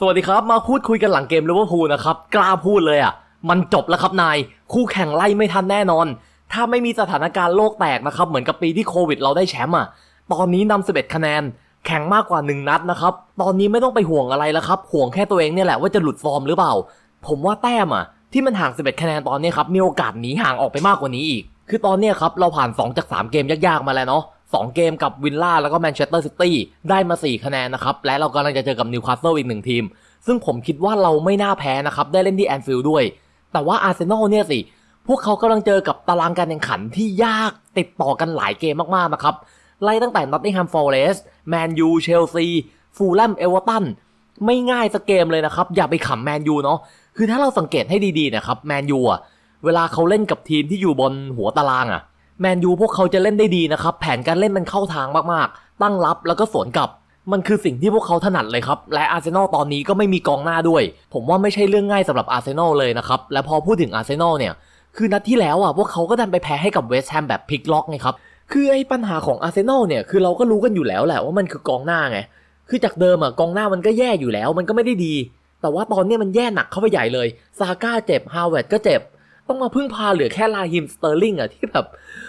สวัสดีครับ มาพูดคุยกันหลังเกมลิเวอร์พูลนะครับ กล้าพูดเลยอะ มันจบแล้วครับนาย คู่แข่งไล่ไม่ทันแน่นอน ถ้าไม่มีสถานการณ์โลกแตกนะครับ เหมือนกับปีที่โควิดเราได้แชมป์อะ ตอนนี้นำ11 คะแนน แข่งมากกว่า 1 นัดนะครับ ตอนนี้ไม่ต้องไปห่วงอะไรแล้วครับ ห่วงแค่ตัวเองเนี่ยแหละว่าจะหลุดฟอร์มหรือเปล่า ผมว่าแต้มอะ ที่มันห่าง 11 คะแนนตอนนี้ครับมีโอกาสหนีห่างออกไปมากกว่านี้อีก คือตอนนี้ครับเราผ่าน 2 จาก 3 เกมยากๆมาแล้วเนาะ 2 เกมกับวิลล่าแล้วก็แมนเชสเตอร์ซิตี้ได้มา 4 คะแนนนะครับ และเรากำลังจะเจอกับนิวคาสเซิลอีกหนึ่งทีม ซึ่งผมคิดว่าเราไม่น่าแพ้นะครับ ได้เล่นที่แอนฟิลด์ด้วย แต่ว่าอาร์เซนอลเนี่ยสิ พวกเขากำลังเจอกับตารางการแข่งขันที่ยากติดต่อกันหลายเกมมากๆนะครับไล่ตั้งแต่นอตติงแฮมฟอร์เรสต์แมนยูเชลซีฟูลแลมเอเวอร์ตันไม่ง่ายสักเกมเลยนะครับ อย่าไปขำแมนยูเนาะคือถ้าเราสังเกตให้ดีๆนะครับแมนยูอะเวลาเขาเล่นกับทีมที่อยู่บนหัวตารางอะ แมนยูพวกเขาจะเล่นได้ดีนะครับ แผนการเล่นมันเข้าทางมากๆ ตั้งรับแล้วก็สวนกลับ มันคือสิ่งที่พวกเขาถนัดเลยครับ และอาร์เซนอลตอนนี้ก็ไม่มีกองหน้าด้วย ผมว่าไม่ใช่เรื่องง่ายสำหรับอาร์เซนอลเลยนะครับ และพอพูดถึงอาร์เซนอลเนี่ย คือนัดที่แล้วอะพวกเขาก็ดันไปแพ้ให้กับเวสต์แฮมแบบพลิกล็อกไงครับ คือไอ้ปัญหาของอาร์เซนอลเนี่ย คือเราก็รู้กันอยู่แล้วแหละว่ามันคือกองหน้าไง คือจากเดิมอะกองหน้ามันก็แย่อยู่แล้ว มันก็ไม่ได้ดี แต่ว่าตอนนี้มันแย่หนักเข้าไปใหญ่เลย ซาก้าเจ็บ ฮาวเวิร์ดก็เจ็บ ต้องมาพึ่งพาเหลือแค่ลาฮิมสเตอร์ลิงอะที่แบบ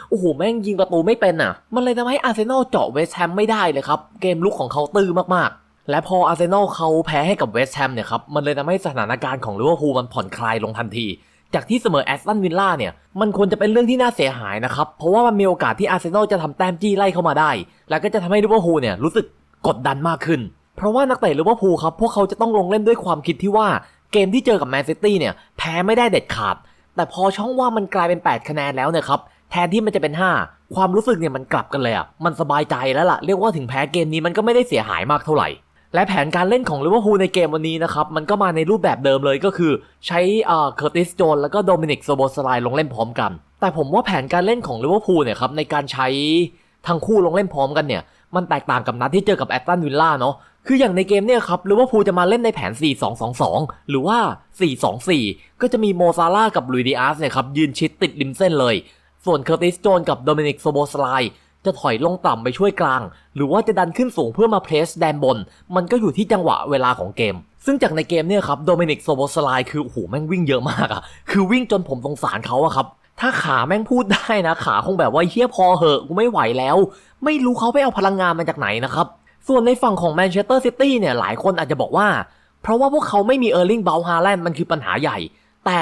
โอ้โห แม่งยิงประตูไม่เป็นอะมันเลยทำให้อาร์เซนอลเจาะเวสต์แฮมไม่ได้เลยครับ เกมลุกของเขาตื้อมากๆ และพออาร์เซนอลเขาแพ้ให้กับเวสต์แฮมเนี่ยครับ มันเลยทำให้สถานการณ์ของลิเวอร์พูลมันผ่อนคลายลงทันที จากที่เสมอแอสตันวิลล่าเนี่ย มันควรจะเป็นเรื่องที่น่าเสียหายนะครับ เพราะว่ามันมีโอกาสที่อาร์เซนอลจะทำแต้มจี้ไล่เข้ามาได้ แล้วก็จะทำให้ลิเวอร์พูลเนี่ยรู้สึกกดดันมากขึ้น เพราะว่านักเตะลิเวอร์พูลครับ พวกเขาจะต้องลงเล่นด้วยความคิดที่ว่าเกมที่เจอกับแมนซิตี้เนี่ยแพ้ไม่ได้เด็ดขาด แต่พอช่องว่างมันกลายเป็น 8 คะแนนแล้วเนี่ยครับแทนที่มันจะเป็น 5 ความรู้สึกเนี่ยมันกลับกันเลยอะมันสบายใจแล้วล่ะเรียกว่าถึงแพ้เกมนี้มันก็ไม่ได้เสียหายมากเท่าไหร่ และแผนการเล่นของลิเวอร์พูลในเกมวันนี้นะครับมันก็มาในรูปแบบเดิมเลยก็คือใช้เอ่อเคอร์ติสโจนแล้วก็โดมินิกโซโบสไลลงเล่นพร้อมกัน แต่ผมว่าแผนการเล่นของลิเวอร์พูลเนี่ยครับในการใช้ทั้งคู่ลงเล่นพร้อมกันเนี่ยมันแตกต่างกับนัดที่เจอกับแอตตันวิลล่าเนาะ คืออย่างในเกมเนี่ยครับลิเวอร์พูจะมาเล่นในแผน 4-2-2-2 หรือว่า 4-2-4 ก็จะมีโมซาร่ากับลุยดิอาสเนี่ยครับยืนชิดติดริมเส้นเลย ส่วนเคอร์ติสโจนกับโดมินิกโซโบสไลจะถอยลงต่ำไปช่วยกลาง หรือว่าจะดันขึ้นสูงเพื่อมาเพรสแดนบน มันก็อยู่ที่จังหวะเวลาของเกม ซึ่งจากในเกมเนี่ยครับโดมินิกโซโบสไลคือโอ้โหแม่งวิ่งเยอะมากอะคือวิ่งจนผมสงสารเขาอะครับถ้าขาแม่งพูดได้นะขาคงแบบว่าเฮี้ยพอเหอะกูไม่ไหวแล้ว ไม่รู้เขาไปเอาพลังงานมาจากไหนนะครับ ส่วนในฝั่งของแมนเชสเตอร์ซิตี้เนี่ยหลายคนอาจจะบอกว่า เพราะว่าพวกเขาไม่มีเออร์ลิงเบลฮาแลนด์มันคือปัญหาใหญ่ แต่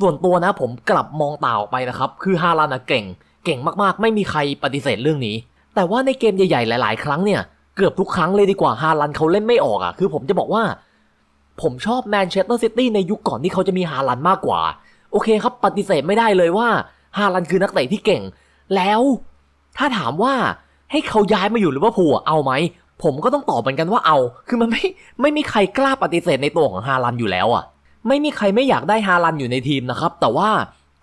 ส่วนตัวนะผมกลับมองต่าออกไปนะครับ คือฮาลันเก่ง เก่งมากๆ ไม่มีใครปฏิเสธเรื่องนี้ แต่ว่าในเกมใหญ่ๆ หลาย ๆ ครั้งเนี่ย เกือบทุกครั้งเลยดีกว่าฮาลันเขาเล่นไม่ออกอะ คือผมจะบอกว่า ผมชอบแมนเชสเตอร์ซิตี้ในยุคก่อนที่เขาจะมีฮาลันมากกว่า โอเคครับปฏิเสธไม่ได้เลยว่าฮาลันคือนักเตะที่เก่ง แล้วถ้าถามว่าให้เขาย้ายมาอยู่ลิเวอร์พูลอะเอาไหม ผมก็ต้องตอบเหมือนกันว่าเอา คือมันไม่ไม่มีใครกล้าปฏิเสธในตัวของฮาลันอยู่แล้วอะ ไม่มีใครไม่อยากได้ฮาลันอยู่ในทีมนะครับ แต่ว่า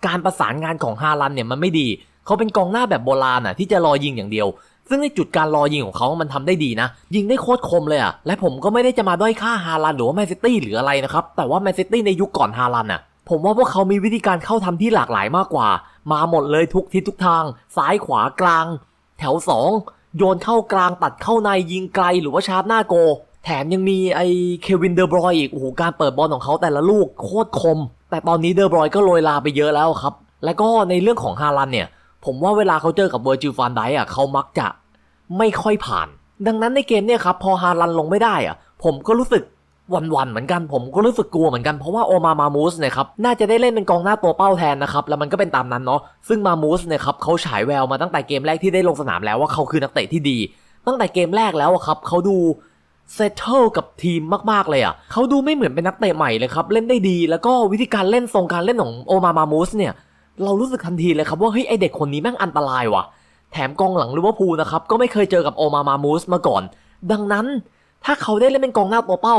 การประสานงานของฮาลันเนี่ยมันไม่ดี เขาเป็นกองหน้าแบบโบราณอะที่จะรอยิงอย่างเดียว ซึ่งในจุดการรอยิงของเขามันทำได้ดีนะ ยิงได้โคตรคมเลยอะ และผมก็ไม่ได้จะมาด้อยค่าฮาลันหรือว่าแมนซิตี้หรืออะไรนะครับ แต่ว่าแมนซิตี้ในยุคก่อนฮาลันอะ ผมว่าพวกเขามีวิธีการเข้าทำที่หลากหลายมากกว่า มาหมดเลยทุกทิศทุกทาง ซ้ายขวากลาง แถวสอง โยนเข้ากลางตัดเข้าในยิงไกลหรือว่าชาร์ปหน้าโก แถมยังมีไอเควินเดอร์บรอยอีก โอ้โห การเปิดบอลของเขาแต่ละลูกโคตรคม แต่ตอนนี้เดอร์บรอยก็โรยลาไปเยอะแล้วครับ แล้วก็ในเรื่องของฮาลันเนี่ย ผมว่าเวลาเขาเจอกับเวอร์จิลฟานไดอะเขามักจะไม่ค่อยผ่าน ดังนั้นในเกมเนี่ยครับพอฮาลันลงไม่ได้อะผมก็รู้สึก วันๆเหมือนกันผมก็รู้สึกกลัวเหมือนกันเพราะว่าโอมามามูสเนี่ยครับน่าจะได้เล่นเป็นกองหน้าตัวเป้าแทนนะครับแล้วมันก็เป็นตามนั้นเนาะซึ่งมามูสเนี่ยครับเขาฉายแววมาตั้งแต่เกมแรกที่ได้ลงสนามแล้วว่าเขาคือนักเตะที่ดี ตั้งแต่เกมแรกแล้วอะครับเขาดูเซตเทิลกับทีมมากๆเลยอะเขาดูไม่เหมือนเป็นนักเตะใหม่เลยครับเล่นได้ดี แล้วก็วิธีการเล่นทรงการเล่นของโอมามามูสเนี่ยเรารู้สึกทันทีเลยครับว่าเฮ้ยไอเด็กคนนี้แม่งอันตรายว่ะ แถมกองหลังลิเวอร์พูลนะครับก็ไม่เคยเจอกับโอมามามูสมาก่อน ดังนั้นถ้าเขาได้เล่นเป็นกองหน้าตัวเป้า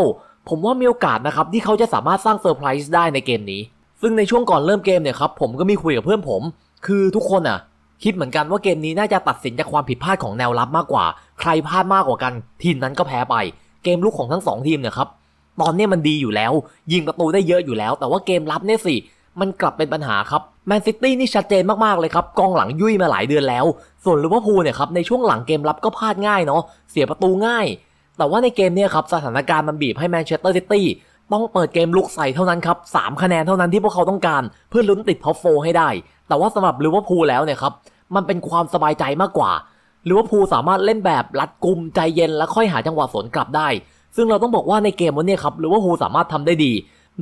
ผมว่ามีโอกาสนะครับที่เขาจะสามารถสร้างเซอร์ไพรส์ได้ในเกมนี้ ซึ่งในช่วงก่อนเริ่มเกมเนี่ยครับผมก็มีคุยกับเพื่อนผม คือทุกคนอะ คิดเหมือนกันว่าเกมนี้น่าจะตัดสินจากความผิดพลาดของแนวรับมากกว่า ใครพลาดมากกว่ากัน ทีมนั้นก็แพ้ไป เกมลุกของทั้งสองทีมเนี่ยครับตอนนี้มันดีอยู่แล้ว ยิงประตูได้เยอะอยู่แล้ว แต่ว่าเกมรับเนี่ยสิมันกลับเป็นปัญหาครับแมนซิตี้นี่ชัดเจนมากๆเลยครับกองหลังยุ่ยมาหลายเดือนแล้ว ส่วนลิเวอร์พูลเนี่ยครับในช่วงหลังเกมรับก็พลาดง่ายเนาะเสียประตูง่าย แต่ว่าในเกมเนี่ยครับสถานการณ์มันบีบให้แมนเชสเตอร์ซิตี้ต้องเปิดเกมลุกใส่เท่านั้นครับสามคะแนนเท่านั้นที่พวกเขาต้องการ เพื่อลุ้นติดท็อปโฟให้ได้ แต่ว่าสำหรับลิเวอร์พูลแล้วเนี่ยครับมันเป็นความสบายใจมากกว่าลิเวอร์พูลสามารถเล่นแบบรัดกุมใจเย็นและค่อยหาจังหวะสวนกลับได้ ซึ่งเราต้องบอกว่าในเกมวันนี้ครับลิเวอร์พูลสามารถทำได้ดี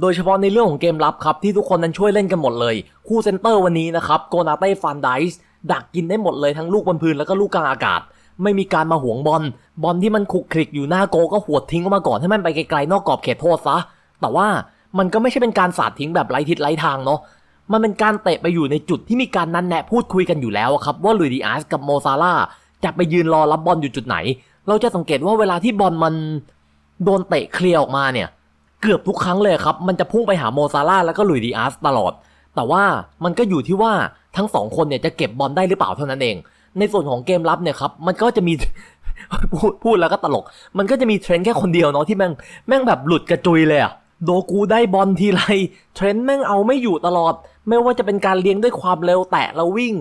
โดยเฉพาะในเรื่องของเกมรับครับที่ทุกคนนั้นช่วยเล่นกันหมดเลย คู่เซนเตอร์วันนี้นะครับโกนาเต้ฟันไดส์ดักกินได้หมดเลยทั้งลูกบนพื้นแล้วก็ลูกกลางอากาศ ไม่มีการมาหวงบอลบอลที่มันคลุกคลิกอยู่หน้าโกก็หวดทิ้งออกมาก่อนให้มันไปไกลๆนอกกรอบเขตโทษซะ แต่ว่ามันก็ไม่ใช่เป็นการสาดทิ้งแบบไร้ทิศไร้ทางเนาะมันเป็นการเตะไปอยู่ในจุดที่มีการนันแนะพูดคุยกันอยู่แล้วครับว่าลุยดิอาสกับโมซาร่าจะไปยืนรอรับบอลอยู่จุดไหน เราจะสังเกตว่าเวลาที่บอลมันโดนเตะเคลียร์ออกมาเนี่ย เกือบทุกครั้งเลยครับ มันจะพุ่งไปหาโมซาร่าแล้วก็ลุยดีอาร์สตลอด แต่ว่ามันก็อยู่ที่ว่าทั้งสองคนเนี่ยจะเก็บบอลได้หรือเปล่าเท่านั้นเอง ในส่วนของเกมรับเนี่ยครับ มันก็จะมีพูดพูดแล้วก็ตลก มันก็จะมีเทรนแค่คนเดียวเนาะที่แม่งแม่งแบบหลุดกระจุยเลยอะโดกูได้บอลทีไรเทรนแม่งเอาไม่อยู่ตลอด ไม่ว่าจะเป็นการเลี้ยงด้วยความเร็วแตะแล้ววิ่ง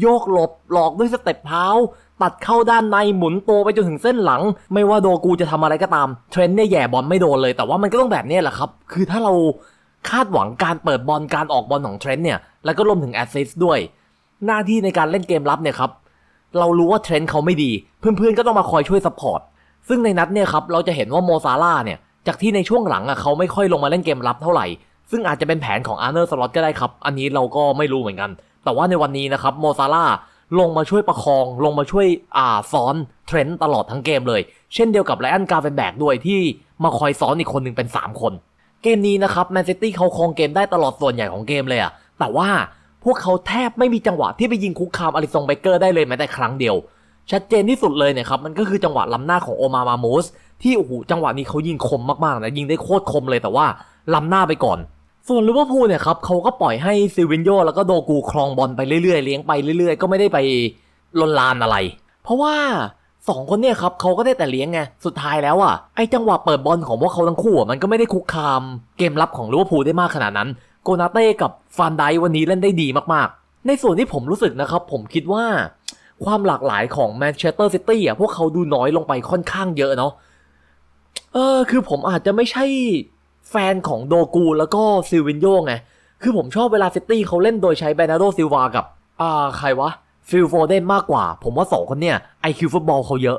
โยกหลบหลอกด้วยสเต็ปเท้า ตัดเข้าด้านในหมุนตัวไปจนถึงเส้นหลัง ไม่ว่าโดกูจะทำอะไรก็ตามเทรนเนี่ยแย่บอลไม่โดนเลย แต่ว่ามันก็ต้องแบบนี้แหละครับ คือถ้าเราคาดหวังการเปิดบอลการออกบอลของเทรนเนี่ยแล้วก็รวมถึงแอสซิสต์ด้วย หน้าที่ในการเล่นเกมรับเนี่ยครับ เรารู้ว่าเทรนด์เขาไม่ดี เพื่อนๆก็ต้องมาคอยช่วยซัพพอร์ตซึ่งในนัดเนี่ยครับเราจะเห็นว่าโมซาร่าเนี่ยจากที่ในช่วงหลังอะเขาไม่ค่อยลงมาเล่นเกมรับเท่าไหร่ ซึ่งอาจจะเป็นแผนของอาร์เนอร์สล็อตก็ได้ครับ อันนี้เราก็ไม่รู้เหมือนกัน แต่ว่าในวันนี้นะครับโมซาร่าลงมาช่วยประคอง ลงมาช่วยอ่าซ้อนเทรนด์ตลอดทั้งเกมเลย เช่นเดียวกับไลอันการ์เวนแบกด้วยที่มาคอยซ้อนอีกคนหนึ่งเป็น 3 คน เกมนี้นะครับแมนซิตี้เขาครองเกมได้ตลอดส่วนใหญ่ของเกมเลยอะแต่ว่า พวกเขาแทบไม่มีจังหวะที่ไปยิงคุกคามอลิซองเบเกอร์ได้เลยแม้แต่ครั้งเดียว ชัดเจนที่สุดเลยเนี่ยครับ มันก็คือจังหวะล้ำหน้าของโอมามามูสที่โอ้โหจังหวะนี้เขายิงคมมากๆนะยิงได้โคตรคมเลยแต่ว่าล้ำหน้าไปก่อน ส่วนลิเวอร์พูลเนี่ยครับเขาก็ปล่อยให้ซิวินโยแล้วก็โดกูครองบอลไปเรื่อยๆเลี้ยงไปเรื่อยๆ ก็ไม่ได้ไปลนลานอะไร เพราะว่าสองคนเนี่ยครับเขาก็ได้แต่เลี้ยงไงสุดท้ายแล้วอะไอจังหวะเปิดบอลของพวกเขาทั้งคู่มันก็ไม่ได้คุกคาม เกมรับของลิเวอร์พูลได้มากขนาดนั้น โกนาเต้กับฟานไดวันนี้เล่นได้ดีมากๆ ในส่วนที่ผมรู้สึกนะครับ ผมคิดว่าความหลากหลายของแมนเชสเตอร์ซิตี้อะพวกเขาดูน้อยลงไปค่อนข้างเยอะเนาะเออคือผมอาจจะไม่ใช่แฟนของโดกูแล้วก็ซิลวินโยไง คือผมชอบเวลาซิตี้เขาเล่นโดยใช้เบรนาโดซิลวากับ อ่า ใครวะ ฟิลโฟเดนมากกว่า ผมว่าสองคนเนี่ยไอคิวฟุตบอลเขาเยอะ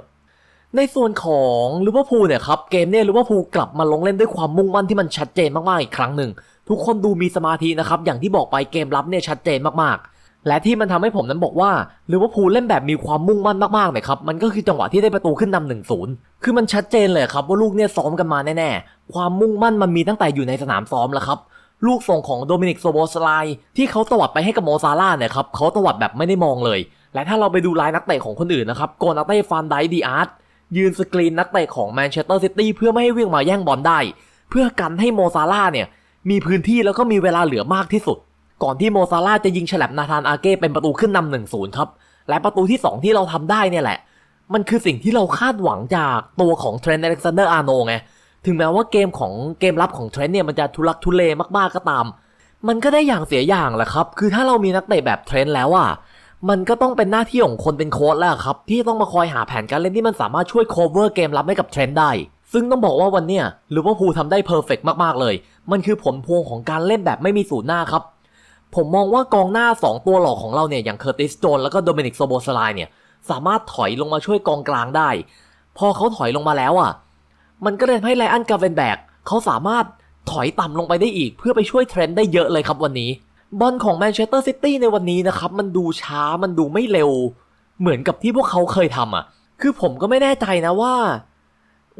ในส่วนของลิเวอร์พูลเนี่ยครับ เกมเนี่ยลิเวอร์พูลกลับมาลงเล่นด้วยความมุ่งมั่นที่มันชัดเจนมากๆอีกครั้งหนึ่ง ทุกคนดูมีสมาธินะครับ อย่างที่บอกไปเกมรับเนี่ยชัดเจนมากๆ และที่มันทำให้ผมนั้นบอกว่าลิเวอร์พูลเล่นแบบมีความมุ่งมั่นมากๆเนี่ยครับ มันก็คือจังหวะที่ได้ประตูขึ้นนำหนึ่งศูนย์คือมันชัดเจนเลยครับว่าลูกเนี่ยซ้อมกันมาแน่ๆ ความมุ่งมั่นมันมีตั้งแต่อยู่ในสนามซ้อมแล้วครับลูกส่งของโดมินิกโซโบสไลที่เขาตวัดไปให้กับโมซาร่าเนี่ยครับเขาตวัดแบบไม่ได้มองเลย และถ้าเราไปดูลายนักเตะของคนอื่นนะครับโกนาเต้ฟานไดดีอาร์ตยืนสกรีนนักเตะของแมนเชสเตอร์ซิตี้เพื่อไม่ให้วิ่งมาแย่งบอลได้ เพื่อกันให้โมซาร่าเนี่ย มีพื้นที่แล้วก็มีเวลาเหลือมากที่สุด ก่อนที่โมซาร่าจะยิงฉลับนาธานอาเก้เป็นประตูขึ้นนำหนึ่งศูนย์ครับ และประตูที่ 2 ที่เราทำได้เนี่ยแหละ มันคือสิ่งที่เราคาดหวังจากตัวของเทรนต์อเล็กซานเดอร์อาร์โนไง ถึงแม้ว่าเกมของเกมรับของเทรนต์เนี่ยมันจะทุลักทุเลมากๆก็ตาม มันก็ได้อย่างเสียอย่างแหละครับ คือถ้าเรามีนักเตะแบบเทรนต์แล้วอะมันก็ต้องเป็นหน้าที่ของคนเป็นโค้ชแล้วครับ ที่ต้องมาคอยหาแผนการเล่นที่มันสามารถช่วยโคเวอร์เกมรับให้กับเทรนต์ได้ ซึ่งต้องบอกว่าวันเนี้ยลิเวอร์พูลทำได้เพอร์เฟกมากๆเลย มันคือผลพวงของการเล่นแบบไม่มีศูนย์หน้าครับ ผมมองว่ากองหน้า 2 ตัวหลอกของเราเนี่ยอย่างเคอร์ติสโจนแล้วก็โดเมนิกโซโบสไลเนี่ยสามารถถอยลงมาช่วยกองกลางได้ พอเขาถอยลงมาแล้วอะ มันก็เลยให้ไลอันกาเวนแบกเขาสามารถถอยต่ำลงไปได้อีก เพื่อไปช่วยเทรนด์ได้เยอะเลยครับวันนี้ บอลของแมนเชสเตอร์ซิตี้ในวันนี้นะครับ มันดูช้ามันดูไม่เร็ว เหมือนกับที่พวกเขาเคยทำอะ คือผมก็ไม่แน่ใจนะว่า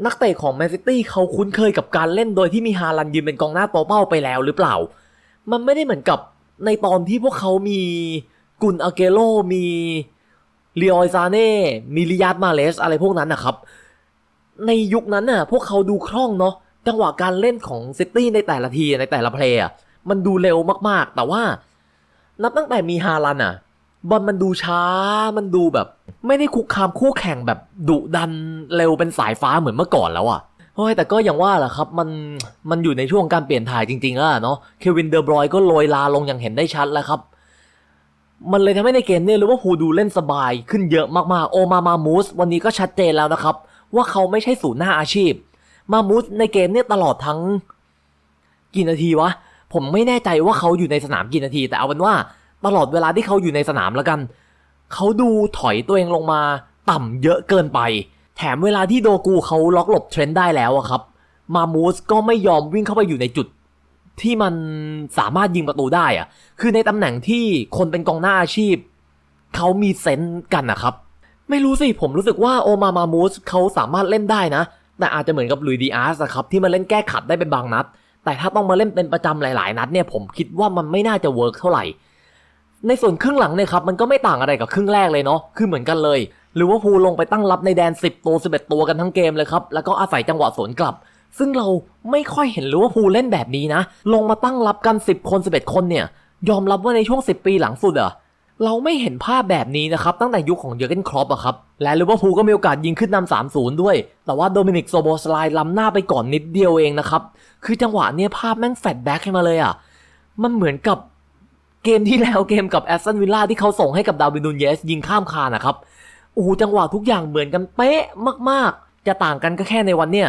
นักเตะของแมนซิตี้เขาคุ้นเคยกับการเล่นโดยที่มีฮาลันยืนเป็นกองหน้าตัวเป้าไปแล้วหรือเปล่า มันไม่ได้เหมือนกับในตอนที่พวกเขามีกุนอาเกโรมีเลีออยซาเน่มีลิยาดมาเลสอะไรพวกนั้นนะครับ ในยุคนั้นน่ะ พวกเขาดูคล่องเนาะจังหวะการเล่นของซิตี้ในแต่ละทีในแต่ละเพลย์มันดูเร็วมากๆ แต่ว่า นับตั้งแต่มีฮาลันอะ บอลมันดูช้า มันดูแบบ ไม่ได้คุกคามคู่แข่งแบบดุดันเร็วเป็นสายฟ้าเหมือนเมื่อก่อนแล้วอะเฮ้ยแต่ก็อย่างว่าแหละครับมันมันอยู่ในช่วงการเปลี่ยนถ่ายจริงๆแล้วอะเนาะเควินเดอร์บรอยก็โรยลาลงอย่างเห็นได้ชัดแล้วครับ มันเลยทำให้ในเกมเนี่ยลิเวอร์พูลดูเล่นสบายขึ้นเยอะมากๆ โอมามามูสวันนี้ก็ชัดเจนแล้วนะครับ ว่าเขาไม่ใช่ศูนย์หน้าอาชีพ มามูสในเกมเนี่ยตลอดทั้งกี่นาทีวะ ผมไม่แน่ใจว่าเขาอยู่ในสนามกี่นาที แต่เอาเป็นว่า ตลอดเวลาที่เขาอยู่ในสนามแล้วกัน เขาดูถอยตัวเองลงมา ต่ำเยอะเกินไป แถมเวลาที่โดกูเขาล็อกหลบเทรนด์ได้แล้วอะครับ มามูสก็ไม่ยอมวิ่งเข้าไปอยู่ในจุด ที่มันสามารถยิงประตูได้อะคือในตำแหน่งที่คนเป็นกองหน้าอาชีพ เขามีเซนส์กันนะครับ ไม่รู้สิผมรู้สึกว่าโอมามามูสเขาสามารถเล่นได้นะ แต่อาจจะเหมือนกับลุยดีอาร์สครับที่มาเล่นแก้ขัดได้เป็นบางนัดแต่ถ้าต้องมาเล่นเป็นประจำหลาย ๆ นัดเนี่ยผมคิดว่ามันไม่น่าจะเวิร์กเท่าไหร่ ในส่วนครึ่งหลังเนี่ยครับมันก็ไม่ต่างอะไรกับครึ่งแรกเลยเนาะคือเหมือนกันเลยหรือว่าพูลงไปตั้งรับในแดน 10 ตัว 11 ตัวกันทั้งเกมเลยครับ แล้วก็อาศัยจังหวะสวนกลับ ซึ่งเราไม่ค่อยเห็นหรือว่าพูลเล่นแบบนี้นะ ลงมาตั้งรับกัน 10 คน 11 คนเนี่ย ยอมรับว่าในช่วง 10 ปีหลังสุดอะเราไม่เห็นภาพแบบนี้นะครับตั้งแต่ยุคของเยอร์เกนครอปอะครับ และลิเวอร์พูลก็มีโอกาสยิงขึ้นนำ3-0 ด้วย แต่ว่าโดมินิกโซโบสไลล้ำหน้าไปก่อนนิดเดียวเองนะครับ คือจังหวะเนี้ยภาพแม่งแฟลแบ็กให้มาเลยอะมันเหมือนกับ เกมที่แล้วเกมกับแอสตันวิลล่าที่เขาส่งให้กับดาวินนูนเยส ยิงข้ามคานนะครับโอ้โหจังหวะทุกอย่างเหมือนกันเป๊ะมากๆ จะต่างกันก็แค่ในวันเนี้ย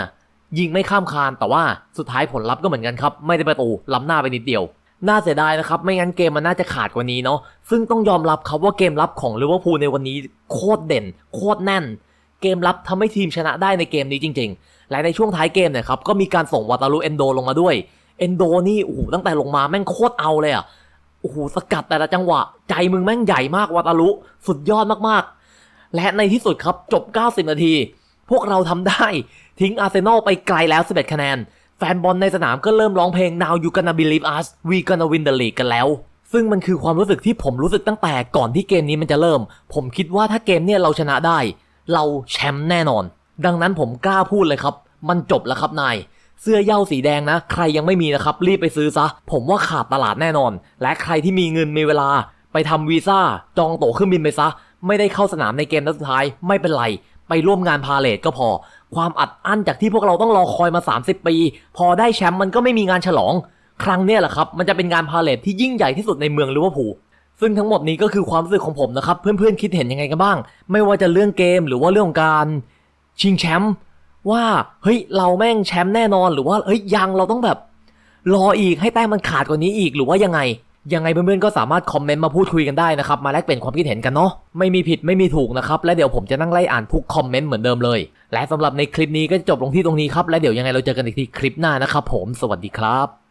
ยิงไม่ข้ามคานแต่ว่าสุดท้ายผลลัพธ์ก็เหมือนกันครับ ไม่ได้ประตูล้ำหน้าไปนิดเดียว น่าเสียดายนะครับ ไม่งั้นเกมมันน่าจะขาดกว่านี้เนาะซึ่งต้องยอมรับครับว่าเกมรับของลิเวอร์พูลในวันนี้โคตรเด่น โคตรแน่น เกมรับทำให้ทีมชนะได้ในเกมนี้จริงๆ และในช่วงท้ายเกมเนี่ยครับก็มีการส่งวาตาลุเอนโดลงมาด้วยเอนโดนี่โอ้โหตั้งแต่ลงมาแม่งโคตรเอาเลยอะ อ้โหสกัดแต่ละจังหวะ ใจมึงแม่งใหญ่มากวาตาลุสุดยอดมากๆ และในที่สุดครับจบ 90 นาที พวกเราทำได้ทิ้งอาร์เซนอลไปไกลแล้ว 11 คะแนน แฟนบอลในสนามก็เริ่มร้องเพลง Now you gonna believe us we gonna win the league กันแล้ว ซึ่งมันคือความรู้สึกที่ผมรู้สึกตั้งแต่ก่อนที่เกมนี้มันจะเริ่ม ผมคิดว่าถ้าเกมเนี่ยเราชนะได้ เราแชมป์แน่นอน ดังนั้นผมกล้าพูดเลยครับ มันจบแล้วครับนาย เสื้อเย้าสีแดงนะ ใครยังไม่มีนะครับรีบไปซื้อซะ ผมว่าขาดตลาดแน่นอน และใครที่มีเงินมีเวลา ไปทำวีซ่าจองตั๋วเครื่องบินไปซะ ไม่ได้เข้าสนามในเกมนัดสุดท้ายไม่เป็นไร ไปร่วมงานพาเลทก็พอ ความอัดอั้นจากที่พวกเราต้องรอคอยมา 30 ปี พอได้แชมป์มันก็ไม่มีงานฉลอง ครั้งเนี้ยแหละครับมันจะเป็นงานพาเลทที่ยิ่งใหญ่ที่สุดในเมืองลิเวอร์พูลซึ่งทั้งหมดนี้ก็คือความรู้สึกของผมนะครับ เพื่อนๆคิดเห็นยังไงกันบ้าง ไม่ว่าจะเรื่องเกมหรือว่าเรื่องการชิงแชมป์ ว่าเฮ้ยเราแม่งแชมป์แน่นอนหรือว่าเฮ้ยยังเราต้องแบบรออีกให้แต้มมันขาดกว่านี้อีกหรือว่ายังไง ยังไงเพื่อนๆก็สามารถคอมเมนต์มาพูดคุยกันได้นะครับ มาแลกเปลี่ยนความคิดเห็นกันเนาะไม่มีผิดไม่มีถูกนะครับ และเดี๋ยวผมจะนั่งไล่อ่านทุกคอมเมนต์เหมือนเดิมเลย และสำหรับในคลิปนี้ก็จะจบลงที่ตรงนี้ครับและเดี๋ยวยังไงเราเจอกันอีกทีคลิปหน้านะครับผมสวัสดีครับ